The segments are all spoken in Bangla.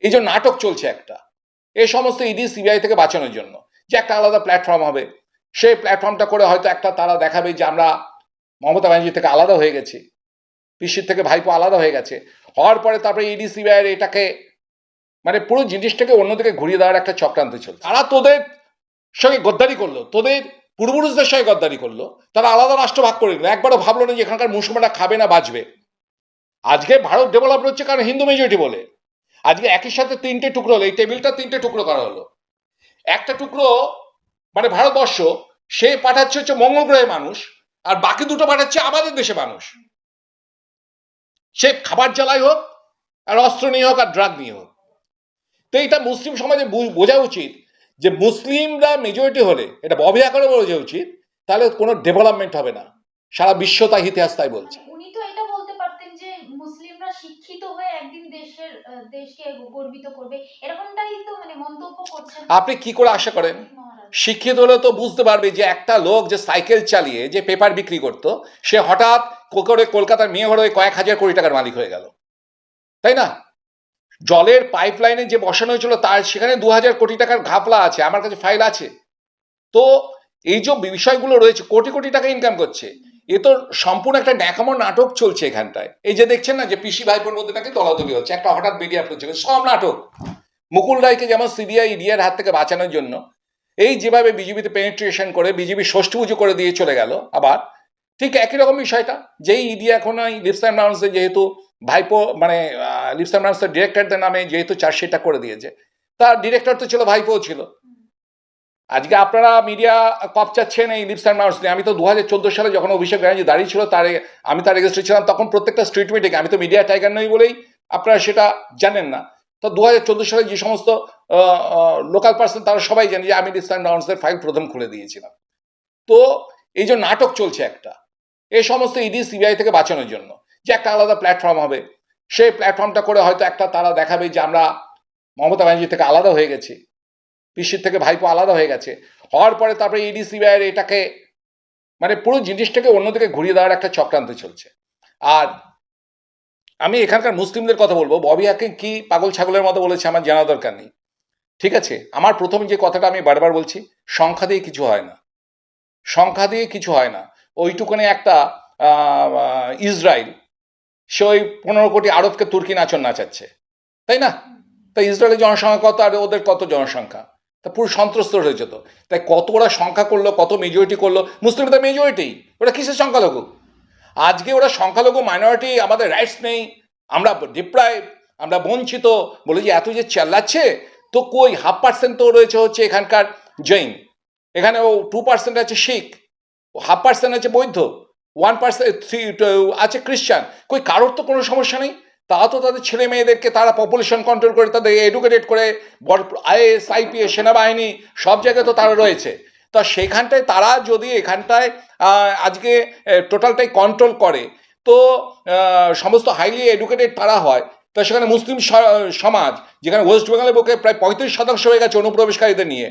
এই যে নাটক চলছে একটা। এই সমস্ত ইডি, সিবিআই থেকে বাঁচানোর জন্য। যে একটা আলাদা প্ল্যাটফর্ম হবে। সেই প্ল্যাটফর্মটা করে হয়তো একটা তারা দেখাবে যে আমরা মমতা ব্যানার্জি থেকে আলাদা হয়ে গেছি। পিসির থেকে ভাইপো আলাদা হয়ে গেছে। হওয়ার পরে তারপরে ইডি, সিবিআই এটাকে মানে পুরো জিনিসটাকে অন্যদিকে ঘুরিয়ে দেওয়ার একটা চক্রান্ত চলছে। তারা তোদের সঙ্গে গদ্দারি করল। তোদের পূর্বপুরুষদের সঙ্গে গদ্দারি করল। তারা আলাদা রাষ্ট্র ভাগ করে দিল একবারও ভাবলো না যে এখানকার মুসলমানরা খাবে না, বাঁচবে। আজকে ভারত ডেভেলপ হচ্ছে কারণ হিন্দু মেজরিটি বলে। আজকে একই সাথে তিনটে টুকরো হলো, এই টেবিলটা তিনটে টুকরো করা হলো। একটা টুকরো মানে ভারতবর্ষ, সে পাঠাচ্ছে হচ্ছে মঙ্গল গ্রহে মানুষ, আর বাকি দুটো পাঠাচ্ছে আমাদের দেশে মানুষ। সে খাবার জ্বালাই হোক, আর অস্ত্র নিয়ে হোক, আর ড্রাগ নিয়ে হোক। তো এটা মুসলিম সমাজে বোঝা উচিত যে মুসলিমরা মেজরিটি হলে, এটা ববে আকারে বোঝা উচিত, তাহলে কোনো ডেভেলপমেন্ট হবে না। সারা বিশ্ব তাই ইতিহাস তাই বলছে। উনি তো এটা বলতে পারতেন যে মুসলিমরা শিক্ষিত হয়ে একদিন দেশের দেশকে গর্বিত করবে। এরকমটাই তো মানে মন্তব্য করছেন। আপনি কি করে আশা করেন? শিক্ষিত হলে তো বুঝতে পারবে যে একটা লোক যে সাইকেল চালিয়ে যে পেপার বিক্রি করত সে হঠাৎ করে কলকাতার মেয়ে ঘরে কয়েক হাজার কোটি টাকার মালিক হয়ে গেল। তাই না? জলের পাইপলাইনে যে বসানো হয়েছিল তার সেখানে দু হাজার কোটি টাকার ঘাপলা আছে আমার কাছে ফাইল আছে। তো এই যে বিষয়গুলো রয়েছে কোটি কোটি টাকা ইনকাম করছে। এ তো সম্পূর্ণ একটা ন্যাকামো নাটক চলছে এখানটায়। এই যে দেখছেন না যে পিসি ভাইপোর মধ্যে নাকি তলাতলি হচ্ছে, একটা হঠাৎ বেরিয়ে পড়ছে সব নাটক। মুকুল রায়কে যেমন সিবিআই ইডিয়ার হাত থেকে বাঁচানোর জন্য এই যেভাবে বিজেপিতে পেনিট্রেশন করে, বিজেপি ষষ্ঠী পুজো করে দিয়ে চলে গেল আবার, ঠিক একই রকম বিষয়টা, যেই ইডি এখন ওই লিপসান ব্রাউন্সের যেহেতু ভাইপো মানে লিপসান ব্রাউন্সের ডিরেক্টরদের নামে যেহেতু চার্জশিটটা করে দিয়েছে, তার ডিরেক্টর তো ছিল ভাইপো ছিল। আজকে আপনারা মিডিয়া কপচাচ্ছেন এই লিপসান ব্রাউন্স নিয়ে। আমি তো দু হাজার চোদ্দ সালে যখন অভিষেক ব্যানার্জি দাঁড়িয়ে ছিল, তার আমি তার এগেস্টে ছিলাম তখন প্রত্যেকটা স্ট্রিট মিটিংয়ে আমি তো মিডিয়া টাইগার নই বলেই আপনারা সেটা জানেন না। তো দু হাজার চোদ্দ সালে যে সমস্ত লোকাল পার্সন তারা সবাই জানে যে আমি লিপসান ব্রাউন্সের ফাইল প্রথম খুলে দিয়েছিলাম। তো এই যে নাটক চলছে একটা, এই সমস্ত ইডি, সিবিআই থেকে বাঁচানোর জন্য, যে একটা আলাদা প্ল্যাটফর্ম হবে। সেই প্ল্যাটফর্মটা করে হয়তো একটা তারা দেখাবে যে আমরা মমতা ব্যানার্জি থেকে আলাদা হয়ে গেছি। পিসির থেকে ভাইপো আলাদা হয়ে গেছে। হওয়ার পরে তারপরে ইডি সিবিআই এটাকে মানে পুরো জিনিসটাকে অন্যদিকে ঘুরিয়ে দেওয়ার একটা চক্রান্ত চলছে। আর আমি এখানকার মুসলিমদের কথা বলব। ববি হাকিম কি পাগল ছাগলের মতো বলেছে আমার জানা দরকার নেই। ঠিক আছে? আমার প্রথম যে কথাটা আমি বারবার বলছি, সংখ্যা দিয়ে কিছু হয় না। সংখ্যা দিয়ে কিছু হয় না। ওইটুকুনে একটা ইসরায়েল, সে ওই পনেরো কোটি আরবকে তুর্কি নাচন নাচাচ্ছে। তাই না? তা ইসরায়েলের জনসংখ্যা কত আর ওদের কত জনসংখ্যা? তা পুরো সন্ত্রস্ত হয়েছে তো তাই কত ওরা সংখ্যা করল, কত মেজরিটি করল, মুসলিম তো মেজরিটি ওরা কিসের সংখ্যালঘু? আজকে ওরা সংখ্যালঘু মাইনরিটি আমাদের রাইটস নেই, আমরা ডিপ্রাইভ আমরা বঞ্চিত, বলে যে এত যে চেল্লাচ্ছে, তো কই হাফ পার্সেন্ট তো রয়েছে হচ্ছে এখানকার জৈন, এখানে ও টু পার্সেন্ট আছে শিখ ও হাফ পার্সেন্ট আছে বৌদ্ধ ওয়ান পার্সেন্ট থ্রি আছে খ্রিস্টান, কই কারোর তো কোনো সমস্যা নেই? তা তো তাদের ছেলে মেয়েদেরকে তারা পপুলেশন কন্ট্রোল করে, তাদের এডুকেটেড করে আইএস আইপিএস, সেনাবাহিনী, সব জায়গায় তো তারা রয়েছে। তা সেখানটায় তারা যদি এখানটায় আজকে টোটালটাই কন্ট্রোল করে, তো সমস্ত হাইলি এডুকেটেড তারা হয়। তা সেখানে মুসলিম সমাজ, যেখানে ওয়েস্ট বেঙ্গলের বুকে প্রায় পঁয়ত্রিশ শতাংশ হয়ে গেছে অনুপ্রবেশকারীদের নিয়ে,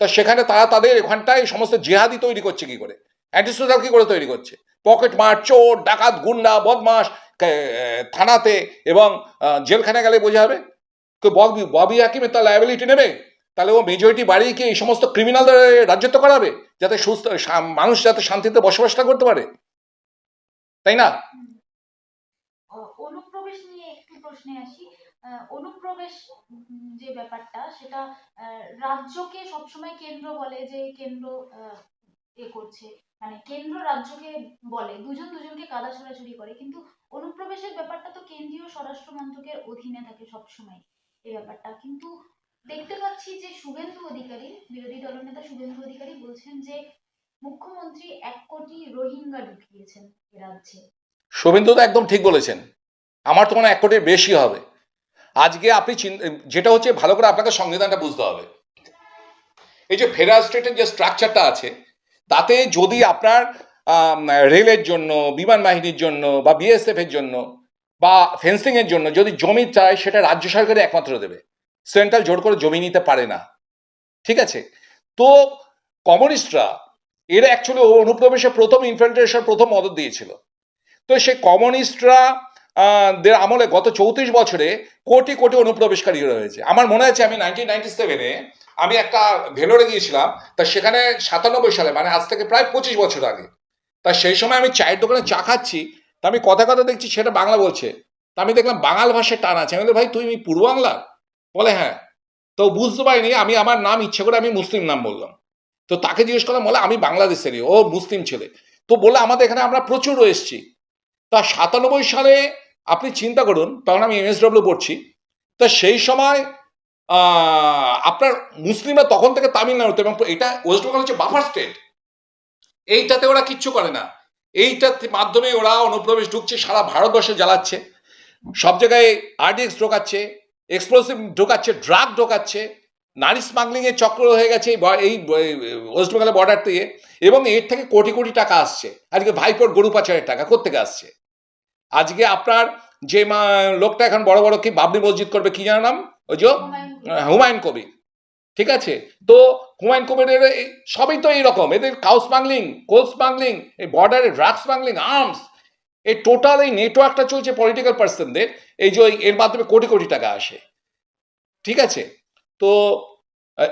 তা সেখানে তারা তাদের এখানটায় সমস্ত জেহাদি তৈরি করছে কি করে? অ্যান্টিসোশাল কি করে তৈরি করছে? পকেট মার, চোর, ডাকাত, গুন্ডা বদমাস থানাতে এবং জেলখানে গেলে বোঝা তো ববি ববি হাকিমের তার লায়াবিলিটি নেবে। তাহলে ও মেজরিটি বাড়িয়ে এই সমস্ত ক্রিমিনালদের রাজ্যত্ব করাবে? যাতে সুস্থ মানুষ যাতে শান্তিতে বসবাসটা করতে পারে। তাই না? অনুপ্রবেশ নিয়ে প্রশ্নে আসি। অনুপ্রবেশ, যে ব্যাপারটা, সেটা রাজ্যকে সবসময় কেন্দ্র বলে যে কেন্দ্র এ করছে। মানে কেন্দ্র রাজ্যকে বলে, দুজন দুজনকে কাদা ছড়াছড়ি করে। কিন্তু অনুপ্রবেশের ব্যাপারটা তো কেন্দ্রীয় স্বরাষ্ট্র মন্ত্রকের অধীনে থাকে সবসময় এই ব্যাপারটা। কিন্তু দেখতে পাচ্ছি যে শুভেন্দু অধিকারী, বিরোধী দলনেতা শুভেন্দু অধিকারী বলছেন যে, মুখ্যমন্ত্রী এক কোটি রোহিঙ্গা ঢুকিয়েছেন রাজ্যে। শুভেন্দু তো একদম ঠিক বলেছেন। আমার তো মনে এক কোটির বেশি হবে। আজকে আপনি যেটা হচ্ছে ভালো করে আপনাকে সংবিধানটা বুঝতে হবে। এই যে ফেডারেল স্টেটের যে স্ট্রাকচারটা আছে তাতে যদি আপনার রেলের জন্য, বিমান বাহিনীর জন্য বা বিএসএফ এর জন্য বা ফেন্সিং এর জন্য যদি জমি চায়, সেটা রাজ্য সরকারই একমাত্র দেবে। সেন্ট্রাল জোর করে জমি নিতে পারে না। ঠিক আছে? তো কমিউনিস্টরা, এরা অ্যাকচুয়ালি অনুপ্রবেশে প্রথম ইনফিল্ট্রেশন প্রথম মদত দিয়েছিল। তো সে কমিউনিস্টরা দের আমলে গত চৌত্রিশ বছরে কোটি কোটি অনুপ্রবেশকারী রয়েছে। আমার মনে আছে আমি নাইনটিন নাইনটি সেভেনে আমি একটা ভেলোরে গিয়েছিলাম তা সেখানে সাতানব্বই সালে মানে আজ থেকে প্রায় পঁচিশ বছর আগে। তা সেই সময় আমি চায়ের দোকানে চা খাচ্ছি তা আমি কথা কথা দেখছি সেটা বাংলা বলছে। তা আমি দেখলাম বাঙাল ভাষায় টান আছে। আমি বলি, ভাই তুমি পূর্ব বাংলার বলে হ্যাঁ। তো বুঝতে পারিনি আমি আমার নাম ইচ্ছে করে আমি মুসলিম নাম বললাম। তো তাকে জিজ্ঞেস করলাম বলে আমি বাংলাদেশেরই ও মুসলিম ছেলে। তো বলে আমাদের এখানে আমরা প্রচুর এসেছি। তা সাতানব্বই সালে আপনি চিন্তা করুন তখন আমি এমএসডব্লিউ পড়ছি। তা সেই সময় আপনার মুসলিমরা তখন থেকে তামিলনাড়ুতে এবং এটা ওয়েস্ট বেঙ্গল হচ্ছে বাফার স্টেট। এইটাতে ওরা কিচ্ছু করে না। এইটার মাধ্যমে ওরা অনুপ্রবেশ ঢুকছে, সারা ভারতবর্ষে জ্বালাচ্ছে। সব জায়গায় আরডিএক্স ঢোকাচ্ছে এক্সপ্লোসিভ ঢোকাচ্ছে ড্রাগ ঢোকাচ্ছে, নারী স্মাগলিং এর চক্র হয়ে গেছে এই ওয়েস্ট বেঙ্গলের বর্ডার থেকে এবং এর থেকে কোটি কোটি টাকা আসছে। আজকে ভাইপোর গরু পাচারের টাকা কোথেকে আসছে? আজকে আপনার যে লোকটা এখন বড় বড় কি বাবরি মসজিদ করবে কি জানার নাম? ওই যে হুমায়ুন কবির। ঠিক আছে? তো হুমায়ুন কবিরের সবই তো এইরকম। এদের কাউ স্মাগলিং কোল স্মাগলিং এই বর্ডারে ড্রাগ স্মাগলিং আর্মস এই টোটাল এই নেটওয়ার্কটা চলছে পলিটিক্যাল পার্সনদের এই যে এর মাধ্যমে কোটি কোটি টাকা আসে। ঠিক আছে? তো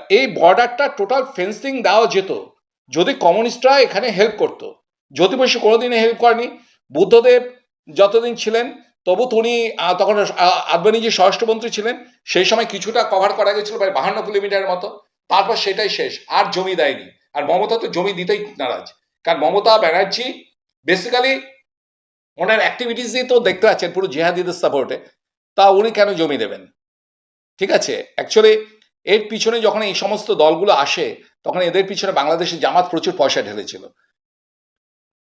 এই বর্ডারটা টোটাল ফেন্সিং দেওয়া যেত। যদি কমিউনিস্টরা এখানে হেল্প করতো। জ্যোতি বসু কোনোদিনই হেল্প করেনি। বুদ্ধদেব যতদিন ছিলেন তবু তিনি তখন আদবানি যে স্বরাষ্ট্রমন্ত্রী ছিলেন, সেই সময় কিছুটা কভার করা গেছিল প্রায় বাহান্ন কিলোমিটারের মতো। তারপর সেটাই শেষ, আর জমি দেয়নি। আর মমতা তো জমি দিতেই নারাজ। কারণ মমতা ব্যানার্জি বেসিক্যালি ওনার অ্যাক্টিভিটিস দিয়ে তো দেখতে পাচ্ছেন, পুরো জেহাদিদের সাপোর্টে তা উনি কেন জমি দেবেন? ঠিক আছে? অ্যাকচুয়ালি এর পিছনে যখন এই সমস্ত দলগুলো আসে, তখন এদের পিছনে বাংলাদেশের জামাত প্রচুর পয়সা ঢেলেছিল।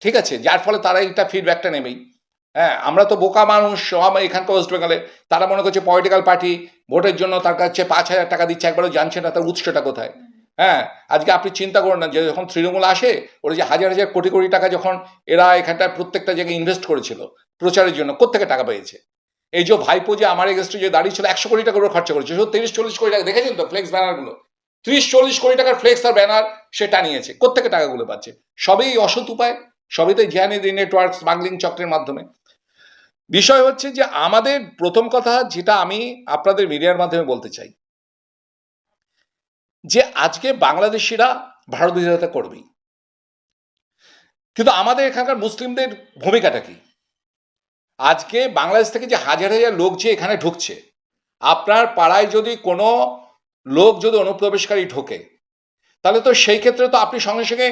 ঠিক আছে? যার ফলে তারা এটা ফিডব্যাকটা নেবেই। হ্যাঁ আমরা তো বোকা মানুষ, সব এখানকার ওয়েস্ট বেঙ্গলে তারা মনে করছে পলিটিক্যাল পার্টি ভোটের জন্য তার কাছে পাঁচ হাজার টাকা দিচ্ছে, একবারও জানছে না তার উৎসটা কোথায়। হ্যাঁ আজকে আপনি চিন্তা করুন না, যে যখন তৃণমূল আসে, ওরা যে হাজার হাজার কোটি কোটি টাকা যখন এরা এখানটায় প্রত্যেকটা জায়গায় ইনভেস্ট করেছিল প্রচারের জন্য কোথেকে টাকা পেয়েছে? এই যে ভাইপো যে আমার এগেস্টে যে দাঁড়িয়ে ছিল, একশো কোটি টাকা করে খরচা করেছে তিরিশ চল্লিশ কোটি টাকা, দেখেছেন তো ফ্লেক্স ব্যানারগুলো ত্রিশ চল্লিশ কোটি টাকার ফ্লেক্স আর ব্যানার সে টানিয়েছে কোথেকে টাকাগুলো পাচ্ছে? সবই অসৎ উপায়, সবই তো জ্ঞানী নেটওয়ার্ক স্মাগলিং চক্রের মাধ্যমে। বিষয় হচ্ছে যে আমাদের প্রথম কথা যেটা আমি আপনাদের মিডিয়ার মাধ্যমে বলতে চাই। যে আজকে বাংলাদেশিরা ভারত বিরোধিতা করবেই কিন্তু আমাদের এখানকার মুসলিমদের ভূমিকাটা কি? আজকে বাংলাদেশ থেকে যে হাজার হাজার লোক যে এখানে ঢুকছে, আপনার পাড়ায় যদি কোনো লোক যদি অনুপ্রবেশকারী ঢোকে, তাহলে তো সেই ক্ষেত্রে তো আপনি সঙ্গে সঙ্গে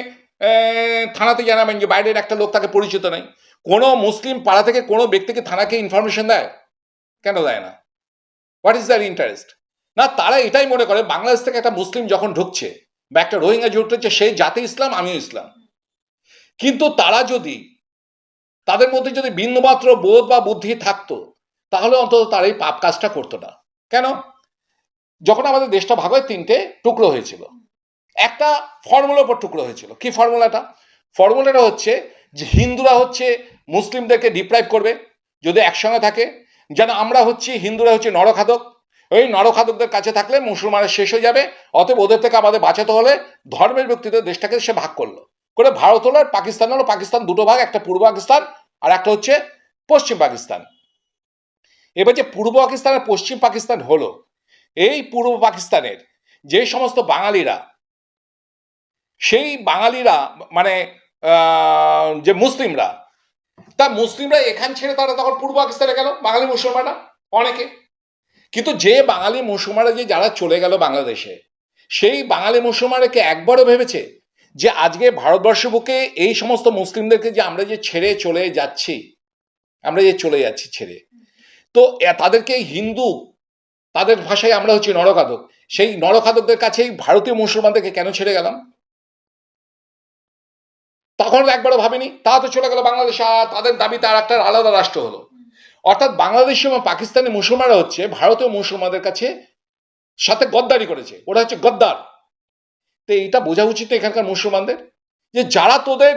থানাতে জানাবেন যে বাইরের একটা লোক তাকে পরিচিত নেই। কোনো মুসলিম পাড়া থেকে কোনো ব্যক্তিকে থানাকে ইনফরমেশন দেয়? কেন দেয় না? হোয়াট ইজ দ্যার ইন্টারেস্ট না, তারা এটাই মনে করে, বাংলাদেশ থেকে একটা মুসলিম যখন ঢুকছে বা একটা রোহিঙ্গা ঢুকছে সেই জাতি ইসলাম, আমিও ইসলাম। কিন্তু তারা যদি, তাদের মধ্যে যদি বিন্দুমাত্র বোধ বা বুদ্ধি থাকতো, তাহলে অন্তত তার এই পাপ কাজটা করতো না। কেন? যখন আমাদের দেশটা ভাগ হয়, তিনটে টুকরো হয়েছিল। একটা ফর্মুলার উপর টুকরো হয়েছিল। কি ফর্মুলাটা? ফর্মুলাটা হচ্ছে যে হিন্দুরা হচ্ছে মুসলিমদেরকে ডিপ্রাইভ করবে, যদি একসঙ্গে থাকে। যেন আমরা হচ্ছি, হিন্দুরা হচ্ছে নরখাদক ওই নরখাদকদের কাছে থাকলে মুসলমানের শেষ হয়ে যাবে। অতএব ওদের থেকে আমাদের বাঁচাতে হলে ধর্মের ব্যক্তিতে দেশটাকে সে ভাগ করল। করে ভারত হলো আর পাকিস্তান হলো। পাকিস্তান দুটো ভাগ, একটা পূর্ব পাকিস্তান আর একটা হচ্ছে পশ্চিম পাকিস্তান। এবার যে পূর্ব পাকিস্তান আর পশ্চিম পাকিস্তান হলো, এই পূর্ব পাকিস্তানের যে সমস্ত বাঙালিরা সেই বাঙালিরা মানে যে মুসলিমরা, তা মুসলিমরা এখান ছেড়ে তারা তখন পূর্ব পাকিস্তানে গেল, বাঙালি মুসলমানরা, অনেকে। কিন্তু যে বাঙালি মুসলমানরা যে যারা চলে গেল বাংলাদেশে, সেই বাঙালি মুসলমানকে একবারও ভেবেছে যে আজকে ভারতবর্ষ বুকে এই সমস্ত মুসলিমদেরকে যে আমরা যে ছেড়ে চলে যাচ্ছি, আমরা যে চলে যাচ্ছি ছেড়ে? তো তাদেরকে হিন্দু, তাদের ভাষায় আমরা হচ্ছি নরকাদক। সেই নরকাদকদের কাছেই ভারতীয় মুসলমানদেরকে কেন ছেড়ে গেলাম? তখন একবারও ভাবিনি, তা তো চলে গেল বাংলাদেশ। আর তাদের দাবি তার একটা আলাদা রাষ্ট্র হলো। অর্থাৎ বাংলাদেশ এবং পাকিস্তানি মুসলমানরা হচ্ছে ভারতীয় মুসলমানদের কাছে সাথে গদ্দারি করেছে। ওরা হচ্ছে গদ্দার। তো এইটা বোঝা উচিত এখানকার মুসলমানদের যে যারা তোদের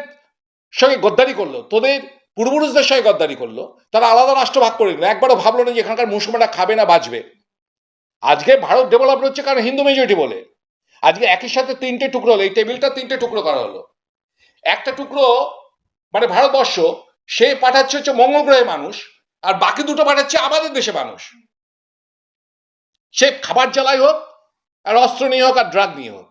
সঙ্গে গদ্দারি করল, তোদের পূর্বপুরুষদের সঙ্গে গদ্দারি করল, তারা আলাদা রাষ্ট্র ভাগ করে নিল। একবারও ভাবলো না যে এখানকার মুসলমানরা খাবে না, বাঁচবে। আজকে ভারত ডেভেলপ হচ্ছে কারণ হিন্দু মেজরিটি বলে। আজকে একই সাথে তিনটে টুকরো হলো। এই টেবিলটা তিনটে টুকরো করা হলো। একটা টুকরো মানে ভারতবর্ষ, সে পাঠাচ্ছে হচ্ছে মঙ্গল গ্রহে মানুষ, আর বাকি দুটো পাঠাচ্ছে আমাদের দেশে মানুষ। সে খাবার জ্বালাই হোক, আর অস্ত্র নিয়ে হোক, আর ড্রাগ নিয়ে হোক।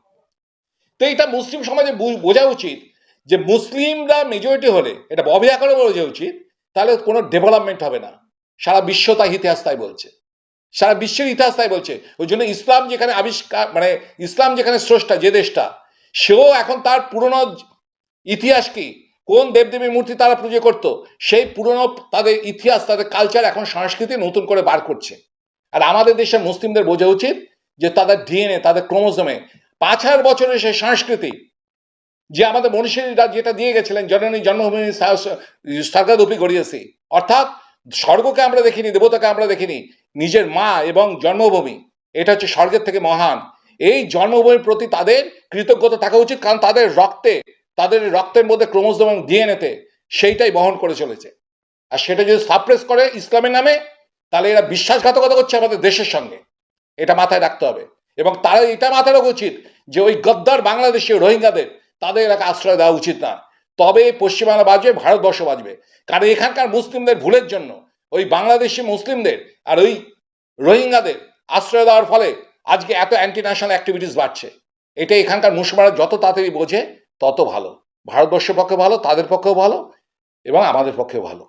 তো এটা মুসলিম সমাজে বোঝা উচিত যে মুসলিমরা মেজরিটি হলে, এটা ববে আকারে বোঝা উচিত, তাহলে কোনো ডেভেলপমেন্ট হবে না। সারা বিশ্ব তাই ইতিহাস তাই বলছে। সারা বিশ্বের ইতিহাস তাই বলছে। ওই জন্য ইসলাম যেখানে আবিষ্কার মানে ইসলাম যেখানে স্রষ্টা, যে দেশটা, সেও এখন তার পুরনো ইতিহাস কি? কোন দেবদেবী মূর্তি তারা পুজো করত? সেই পুরনো তাদের ইতিহাস, তাদের কালচার এখন সংস্কৃতি নতুন করে বার করছে। আর আমাদের দেশের মুসলিমদের বোঝা উচিত যে তাদের ডিএনএ তাদের ক্রোমোজোমে পাঁচ হাজার বছরের সেই সংস্কৃতি, যে আমাদের মনীষীরা যেটা দিয়ে গেছিলেন, জননী জন্মভূমি স্বর্গাদপি গড়িয়েছি। অর্থাৎ স্বর্গকে আমরা দেখিনি, দেবতাকে আমরা দেখিনি, নিজের মা এবং জন্মভূমি, এটা হচ্ছে স্বর্গের থেকে মহান। এই জন্মভূমির প্রতি তাদের কৃতজ্ঞতা থাকা উচিত, কারণ তাদের রক্তে তাদের রক্তের মধ্যে ক্রোমোজোম এবং ডিএনএতে সেইটাই বহন করে চলেছে। আর সেটা যদি সাপ্রেস করে ইসলামের নামে, তাহলে এরা বিশ্বাসঘাতকতা করছে আমাদের দেশের সঙ্গে। এটা মাথায় রাখতে হবে। এবং তারা এটা মাথায় রাখা উচিত যে ওই গদ্দার বাংলাদেশি রোহিঙ্গাদের তাদের এলাকা আশ্রয় দেওয়া উচিত না। তবে পশ্চিমবাংলা বাঁচবে ভারতবর্ষ বাঁচবে কারণ এখানকার মুসলিমদের ভুলের জন্য ওই বাংলাদেশি মুসলিমদের আর ওই রোহিঙ্গাদের আশ্রয় দেওয়ার ফলে আজকে এত অ্যান্টি ন্যাশনাল অ্যাক্টিভিটিস বাড়ছে। এটা এখানকার মুসলমানরা যত তাড়াতাড়ি বোঝে তত ভালো। ভারতবর্ষের পক্ষে ভালো তাদের পক্ষেও ভালো এবং আমাদের পক্ষেও ভালো।